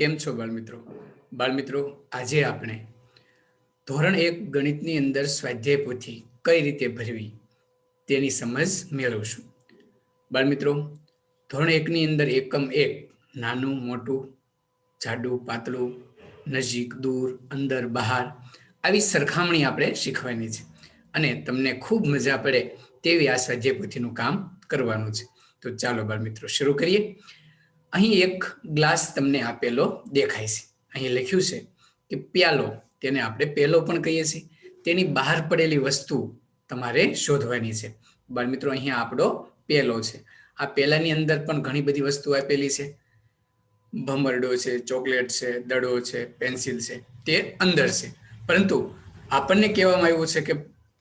કેમ છો બાળમિત્રો? બાળમિત્રો, આજે આપણે ધોરણ એક ગણિતની અંદર સ્વાધ્યાય પોથી કઈ રીતે ભરવી તેની સમજ મેળવશું. બાળમિત્રો, ધોરણ એકની અંદર એકમ એક, નાનું, મોટું, જાડું, પાતળું, નજીક, દૂર, અંદર, બહાર, આવી સરખામણી આપણે શીખવાની છે. અને તમને ખૂબ મજા પડે તેવી આ સ્વાધ્યાય પોથીનું કામ કરવાનું છે. તો ચાલો બાળમિત્રો, શરૂ કરીએ. અહીં એક ગ્લાસ તમને આપેલો દેખાય છે. અહીં લખ્યું છે કે પ્યાલો, તેને આપણે પેલો પણ કહીએ છીએ. તેની બહાર પડેલી વસ્તુ તમારે શોધવાની છે. બાળમિત્રો અહીંયા આપણો પેલો છે. આ પેલાની અંદર પણ ઘણી બધી વસ્તુ આપેલી છે. ભમરડો છે, ચોકલેટ છે, દડો છે, પેન્સિલ છે, તે અંદર છે. પરંતુ આપણને કહેવામાં આવ્યું છે કે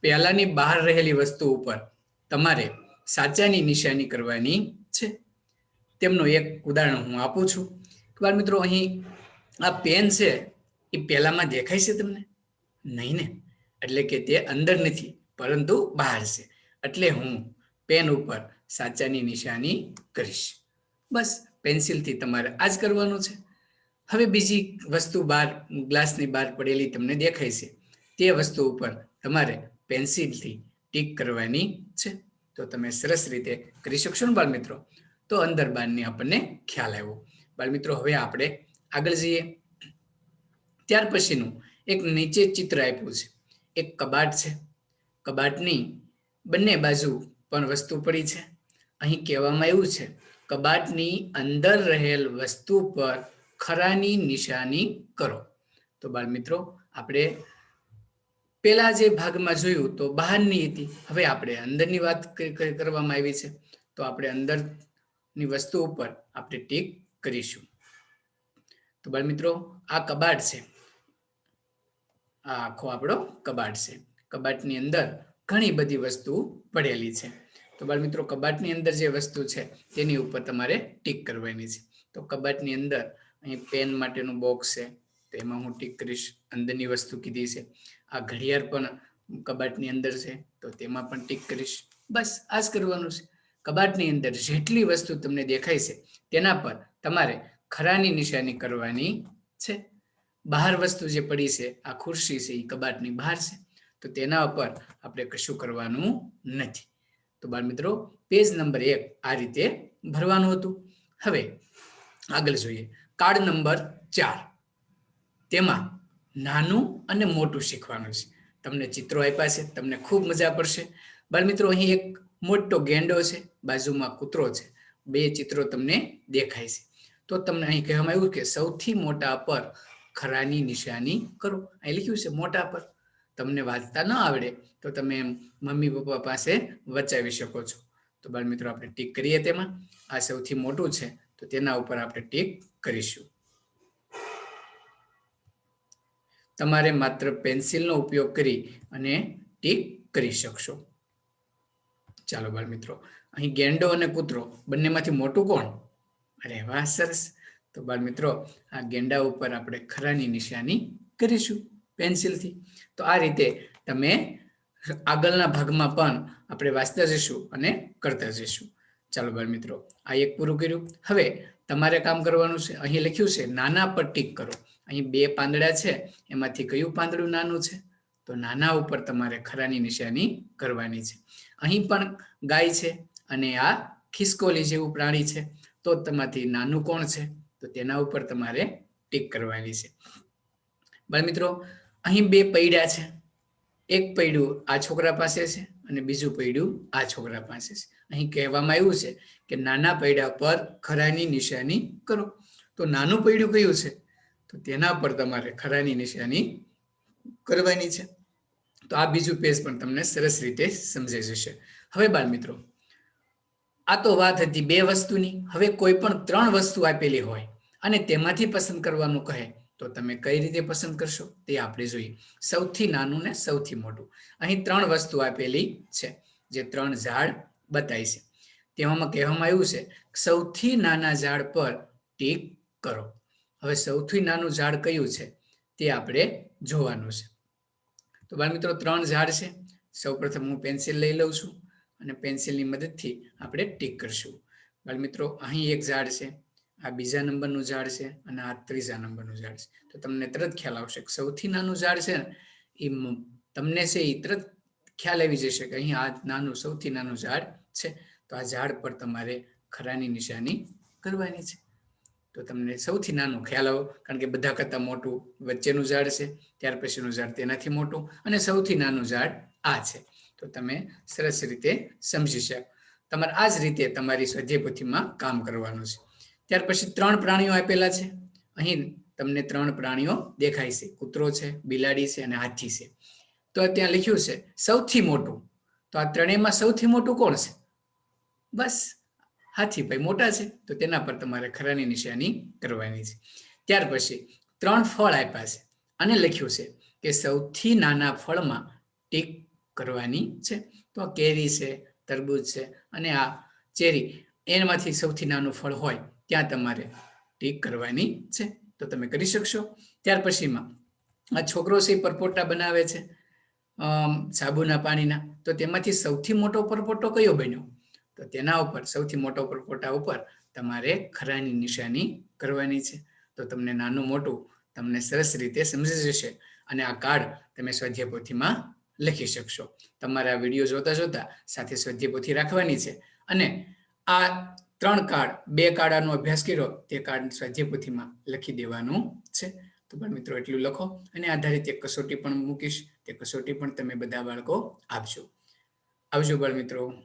પેલાની બહાર રહેલી વસ્તુ ઉપર તમારે સાચાની નિશાની કરવાની છે. તેમનું એક ઉદાહરણ હું આપું છું. બાળ મિત્રો, અહીં આ પેન છે, એ પહેલામાં દેખાય છે તમને? નહીં ને. એટલે કે તે અંદર નથી, પરંતુ બહાર છે. એટલે હું પેન ઉપર સાચાની નિશાની કરીશ. બસ, પેન્સિલથી તમારે આ જ કરવાનું છે. હવે બીજી વસ્તુ બહાર ગ્લાસની બહાર પડેલી તમને દેખાય છે. તે વસ્તુ ઉપર તમારે પેન્સિલથી ટીક કરવાની છે. તો તમે સરસ રીતે કરી શકશો ને બાળ મિત્રો? તો અંદર બારની આપણને ખ્યાલ આવ્યો. બાળ મિત્રો, હવે આપણે આગળ જઈએ. ત્યાર પછીનું એક નીચે ચિત્ર આપ્યું છે. એક કબાટ છે. કબાટની બંને બાજુ પણ વસ્તુ પડી છે. અહીં કહેવામાં આવ્યું છે, કબાટની અંદર રહેલ વસ્તુ પર ખરાની નિશાની કરો. તો બાળ મિત્રો, આપણે પેલા જે ભાગમાં જોયું તો બહારની હતી. હવે આપણે અંદરની વાત કરવામાં આવી છે. તો આપણે અંદરની વસ્તુ ઉપર આપણે ટીક કરીશું. તો મિત્રો, આ કબાટ છે. આ આખો આપણો કબાટ છે. કબાટની અંદર ઘણી બધી વસ્તુ પડેલી છે. તો મિત્રો, કબાટની અંદર જે વસ્તુ છે, તેની ઉપર તમારે ટીક કરવાની છે. તો કબાટની અંદર અહીં પેન માટેનું બોક્સ છે, તો એમાં હું ટીક કરીશ. અંદરની વસ્તુ કીધી છે. આ ઘડિયાળ પણ કબાટની અંદર છે, તો તેમાં પણ ટીક કરીશ. બસ આ જ કરવાનું છે. કબાટની અંદર જેટલી વસ્તુ તમને દેખાય છે, તેના પર તમારે ખરાની નિશાની કરવાની છે. બહાર વસ્તુ જે પડી છે, આ ખુરશી છે એ કબાટની બહાર છે, તો તેના ઉપર આપણે કશું કરવાનું નથી. તો બાળ મિત્રો પેજ નંબર એક આ રીતે ભરવાનું હતું. હવે આગળ જોઈએ. કાર્ડ નંબર ચાર. તેમાં નાનું અને મોટું શીખવાનું છે. તમને ચિત્રો આપ્યા છે, તમને ખૂબ મજા પડશે. બાળ મિત્રો અહીં એક મોટો ગેંડો છે, બાજુમાં કૂતરો છે. બે ચિત્રો તમને દેખાય છે. તો તમને અહીં કહેવામાં આવ્યું કે સૌથી મોટા પર ખરાની નિશાની કરો. અહીં લખ્યું છે મોટા પર. તમને વાંચતા ન આવડે તો તમે મમ્મી પપ્પા પાસે વચાવી શકો છો. તો બાળ મિત્રો આપણે ટીક કરીએ તેમાં. આ સૌથી મોટું છે, તો તેના ઉપર આપણે ટીક કરીશું. તમારે માત્ર પેન્સિલનો ઉપયોગ કરી અને ટીક કરી શકશો. ચાલો બાળ મિત્રો, અહીં ગેંડો અને કૂતરો, બંનેમાંથી મોટું કોણ? અરે વાહ, સરસ. તો બાળ મિત્રો, આ ગેંડા ઉપર આપણે ખરાની નિશાની કરીશું પેન્સિલથી. તો આ રીતે તમે આગળના ભાગમાં પણ આપણે વાંચતા જઈશું અને કરતા જઈશું. ચાલો બાળ મિત્રો, આ એક પૂરું કર્યું. હવે તમારે કામ કરવાનું છે. અહીં લખ્યું છે, નાના પર ટીક કરો. અહીં બે પાંદડા છે, એમાંથી કયું પાંદડું નાનું છે? તો નાના ઉપર તમારે ખરાની નિશાની કરવાની છે. અહીં પણ ગાય છે અને આ ખિસકોલી જેવું પ્રાણી છે. તો તમાથી નાનું કોણ છે? તો તેના ઉપર તમારે ટીક કરવાની છે. બાળ મિત્રો, અહીં બે પૈડા છે. એક પૈડું આ છોકરા પાસે છે અને બીજું પૈડું આ છોકરા પાસે છે. અહીં કહેવામાં આવ્યું છે કે નાના પૈડા પર ખરાની નિશાની કરો. તો નાનું પૈડું કયું છે? તો તેના પર તમારે ખરાની નિશાની કરવાની છે. તો આ બીજું પેજ પણ તમને સરસ રીતે સમજાઈ જશે. હવે બાળ મિત્રો આ તો વાત હતી બે વસ્તુની. હવે કોઈ પણ ત્રણ વસ્તુ આપેલી હોય અને તેમાંથી પસંદ કરવાનું કહે, તો તમે કઈ રીતે પસંદ કરશો તે આપણે જોઈએ. સૌથી નાનું ને સૌથી મોટું. અહીં ત્રણ વસ્તુ આપેલી છે, જે ત્રણ ઝાડ બતાય છે. તેવામાં કહેવામાં આવ્યું છે, સૌથી નાના ઝાડ પર ટીક કરો. હવે સૌથી નાનું ઝાડ કયું છે તે આપણે જોવાનું છે. તો બાળ મિત્રો, ત્રણ ઝાડ છે. સૌપ્રથમ હું પેન્સિલ લઈ લઉં છું અને પેન્સિલની મદદથી આપણે ટીક કરશું. બાળ મિત્રો, અહીં એક ઝાડ છે, આ બીજા નંબરનું ઝાડ છે અને આ ત્રીજા નંબરનું ઝાડ છે. તો તમને તરત ખ્યાલ આવશે સૌથી નાનું ઝાડ છે એ તમને છે એ તરત ખ્યાલ આવી જશે કે અહીં આ નાનું, સૌથી નાનું ઝાડ છે. તો આ ઝાડ પર તમારે ખરાની નિશાની કરવાની છે. તો તમને સૌથી નાનું ખ્યાલ આવો, કારણ કે બધા કરતાં મોટું વચ્ચેનું ઝાડ છે, ત્યાર પછીનું ઝાડ તેનાથી મોટું અને સૌથી નાનું ઝાડ આ છે. તો તમે સરસ રીતે સમજી શકો. તમારે આ જ રીતે તમારી સ્વાધ્યાય પોથીમાં કામ કરવાનું છે. ત્યાર પછી ત્રણ પ્રાણીઓ આપેલા છે. અહીં તમને ત્રણ પ્રાણીઓ દેખાય છે. કૂતરો છે, બિલાડી છે અને હાથી છે. તો ત્યાં લખ્યું છે, સૌથી મોટું. તો આ ત્રણેયમાં સૌથી મોટું કોણ છે? બસ. હાથી ભાઈ મોટા છે, તો તેના પર તમારે ખરાની નિશાની કરવાની છે. ત્યાર પછી ત્રણ ફળ આપ્યા છે અને લખ્યું છે કે સૌથી નાના ફળમાં ટીક કરવાની છે. તો આ કેરી છે, તરબૂચ છે અને આ ચેરી, એમાંથી સૌથી નાનું ફળ હોય ત્યાં તમારે ટીક કરવાની છે. તો તમે કરી શકશો. ત્યાર પછીમાં આ છોકરો છે પરપોટા બનાવે છે સાબુના પાણીના. તો તેમાંથી સૌથી મોટો પરપોટો કયો બન્યો? તો તેના ઉપર, સૌથી મોટો પરપોટા ઉપર તમારે ખરાની નિશાની કરવાની છે. તો તમને નાનું મોટું તમને સરસ રીતે સમજી જશે અને આ કાર્ડ તમે સ્વાધ્યાય પોથીમાં લખી શકશો. તમારે આ વીડિયો જોતા જોતા સાથે સ્વાધ્યાય પોથી રાખવાની છે. અને આ ત્રણ કાર્ડ બે કાર્ડાનો અભ્યાસ કર્યો, તે કાર્ડ સ્વાધ્યાય પોથીમાં લખી દેવાનું છે. તો પણ મિત્રો એટલું લખો અને આધારિત એક કસોટી પણ મૂકીશ. તે કસોટી પણ તમે બધા બાળકો આપજો. આવજો બાળ મિત્રો.